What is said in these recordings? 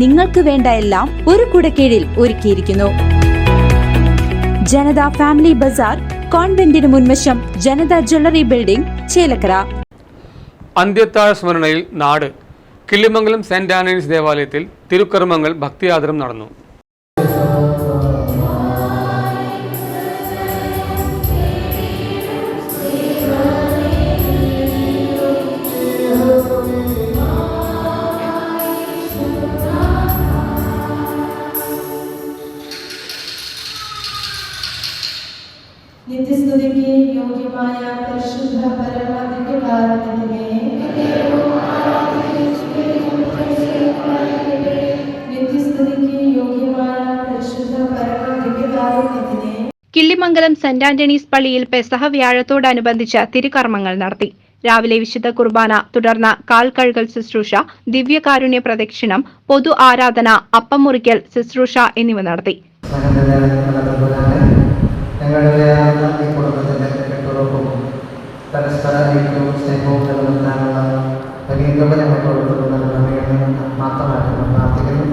നിങ്ങൾക്ക് വേണ്ട എല്ലാം ഒരു കുടക്കീഴിൽ ഒരുക്കിയിരിക്കുന്നു. ജനത ഫാമിലി ബസാർ കോൺവെന്റിന് മുൻവശം ജനത ജ്വല്ലറി ബിൽഡിംഗ് ചേലക്കര. അന്ത്യത്താഴ സ്മരണയിൽ നാട്. കിള്ളിമംഗലം സെന്റ് ആന്റണീസ് ദേവാലയത്തിൽ തിരുക്കർമ്മങ്ങൾ ഭക്തിയാദരം നടന്നു. നിത്യസ്തുതിക്ക് യോഗ്യമായ പരിശുദ്ധ പരമാധികാരത്തിനെ നിത്യസ്തുതിക്ക് യോഗ്യമായ പരിശുദ്ധ പരമാധികാരത്തിനെ കിള്ളിമംഗലം സെന്റ് ആന്റണീസ് പള്ളിയിൽ പെസഹ വ്യാഴത്തോടനുബന്ധിച്ച് തിരുകർമ്മങ്ങൾ നടത്തി. രാവിലെ വിശുദ്ധ കുർബാന തുടർന്ന് കാൽ കഴുകൽ ശുശ്രൂഷ ദിവ്യകാരുണ്യ പ്രദക്ഷിണം പൊതു ആരാധന അപ്പം മുറിക്കൽ ശുശ്രൂഷ എന്നിവ നടത്തി. പരസ്പര ഐക്യവും സ്നേഹവും നിലനിർത്താനുള്ള വലിയ കൊടുക്കുന്ന കൊടുക്കുന്നതിന് മാത്രമായിട്ട് പ്രാർത്ഥിക്കുന്നു.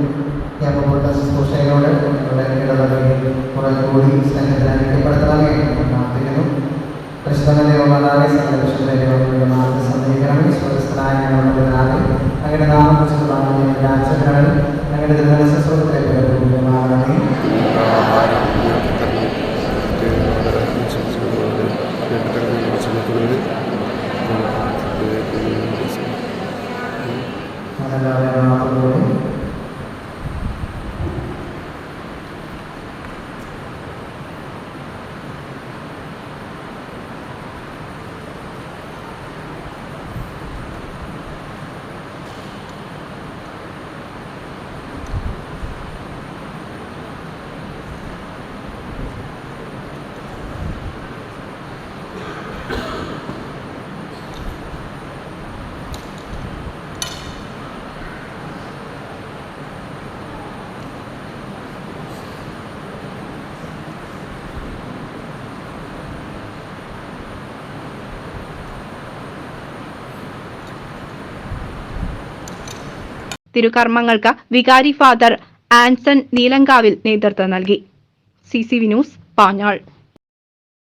ഈ അമ്മപ്പെട്ട ശുശ്രൂഷയോട് ഞങ്ങളുടെ ഇടവകയിൽ കുറെ കൂടി സ്നേഹത്തിൽ ഐക്യപ്പെടുത്തണമേ പ്രാർത്ഥിക്കുന്നു. പരിശുദ്ധമായ സംരക്ഷണയുടെ മാർഗ സന്ദേശിക്കണം സ്വസ്ഥനായ ഞങ്ങളുടെ നാമം വിശുദ്ധമാകുന്ന രാജ്യങ്ങളിൽ ഞങ്ങളുടെ ദിവസ ശുശ്രൂഷത്തിലേക്ക് അതെല്ലാവരും മാത്രം തിരുകർമ്മങ്ങൾക്ക് വികാരി ഫാദർ ആൻസൺ നീലങ്കാവിൽ നേതൃത്വം നൽകി. C C V news Panjal.